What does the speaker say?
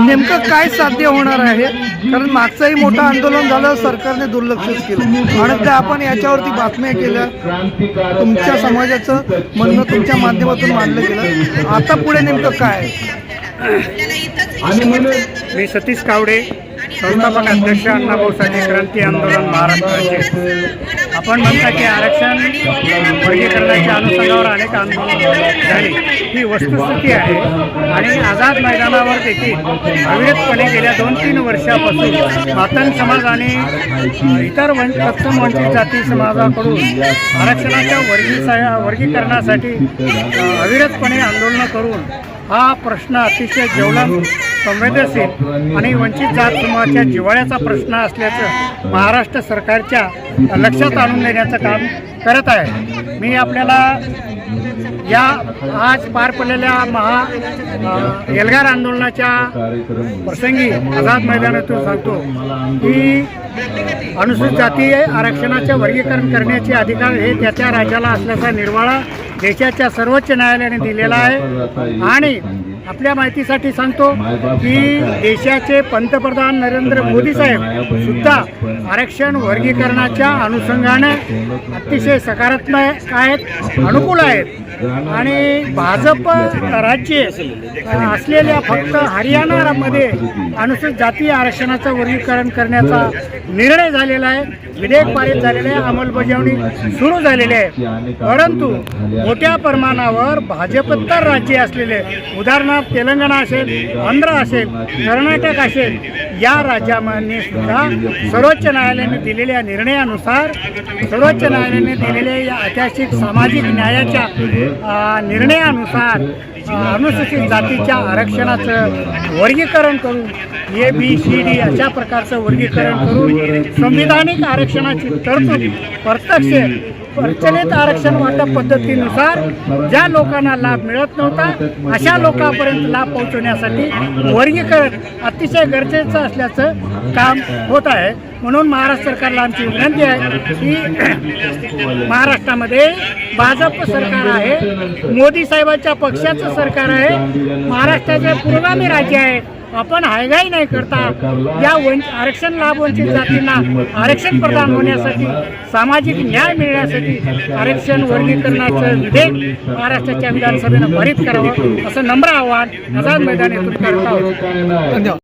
नेमकं काय साध्य होणार आहे? कारण मागचंही मोठं आंदोलन झालं सरकारने दुर्लक्षच केलं. आणि त्या आपण याच्यावरती बातम्या केल्या. तुमच्या समाजाचं म्हणणं तुमच्या माध्यमातून मांडलं गेलं. आता पुढे नेमकं काय मी सतीश कावडे संस्थापक अध्यक्ष अण्णाभाऊ साठे क्रांती आंदोलन महाराष्ट्राचे आपण म्हणता की आरक्षण म्हणजे वर्गीकरणाच्या अनुषंगावर अनेक आंदोलन झाली. ही वस्तुस्थिती आहे. आणि आझाद मैदानावर देखील अविरतपणे गेल्या दोन तीन वर्षापासून पातन समाज आणि इतर वन तत्सम वंचित जाती समाजाकडून आरक्षणाच्या वर्गी वर्गीकरणासाठी अविरतपणे आंदोलनं करून हा प्रश्न अतिशय ज्वलन संवेदनशील आणि वंचित जात समूहाच्या जिव्हाळ्याचा प्रश्न असल्याचं महाराष्ट्र सरकारच्या लक्षात आणून देण्याचं काम करत आहे. मी आपल्याला या आज पार पडलेल्या महा एल्गार आंदोलनाच्या प्रसंगी आझाद मैदानातून सांगतो की अनुसूचित जाती आरक्षणाचे वर्गीकरण करण्याचे अधिकार हे त्या त्या राज्याला असल्याचा निर्वाळा देशाच्या सर्वोच्च न्यायालयाने दिलेला आहे. आणि आपल्या माहितीसाठी सांगतो की देशाचे पंतप्रधान नरेंद्र मोदी साहेब सुद्धा आरक्षण वर्गीकरणाच्या अनुषंगाने अतिशय सकारात्मक आहेत अनुकूल आहेत. आणि भाजप राज्य असलेल्या फक्त हरियाणामध्ये अनुसूचित जाती आरक्षणाचं वर्गीकरण करण्याचा निर्णय झालेला आहे. विधेयक पारित झालेले आहे. अंमलबजावणी सुरू झालेली आहे. परंतु मोठ्या प्रमाणावर भाजपत्तर राज्ये असलेले उदाहरणार्थ तेलंगणा असेल आंध्र असेल कर्नाटक असेल या राज्यामध्ये सुद्धा सर्वोच्च न्यायालयाने दिलेल्या निर्णयानुसार सर्वोच्च न्यायालयाने दिलेल्या या ऐतिहासिक सामाजिक न्यायाच्या निर्णयानुसार अनुसूचित जातीच्या आरक्षणाचं वर्गीकरण करून ए बी सी डी अशा प्रकारचं वर्गीकरण करून संविधानिक आरक्षणाची तरतूद प्रत्यक्ष प्रचलित आरक्षण वाटप पद्धतीनुसार ज्या लोकांना लाभ मिळत नव्हता अशा लोकांपर्यंत लाभ पोहोचवण्यासाठी वर्गीकरण अतिशय गरजेचं असल्याचं काम होत आहे. म्हणून महाराष्ट्र सरकारला आमची विनंती आहे की महाराष्ट्रामध्ये भाजप सरकार आहे मोदी साहेबांच्या पक्षाचं सरकार आहे महाराष्ट्राचे पुरोगामी राज्य आहे आपण हायगाई नाही करता. या वंच आरक्षण लाभ वंचित जातींना आरक्षण प्रदान होण्यासाठी सामाजिक न्याय मिळण्यासाठी आरक्षण वर्गीकरणाचं विधेयक महाराष्ट्राच्या विधानसभेनं पारित करावं असं नम्र आव्हान आझाद मैदान येथून करत आहोत. धन्यवाद.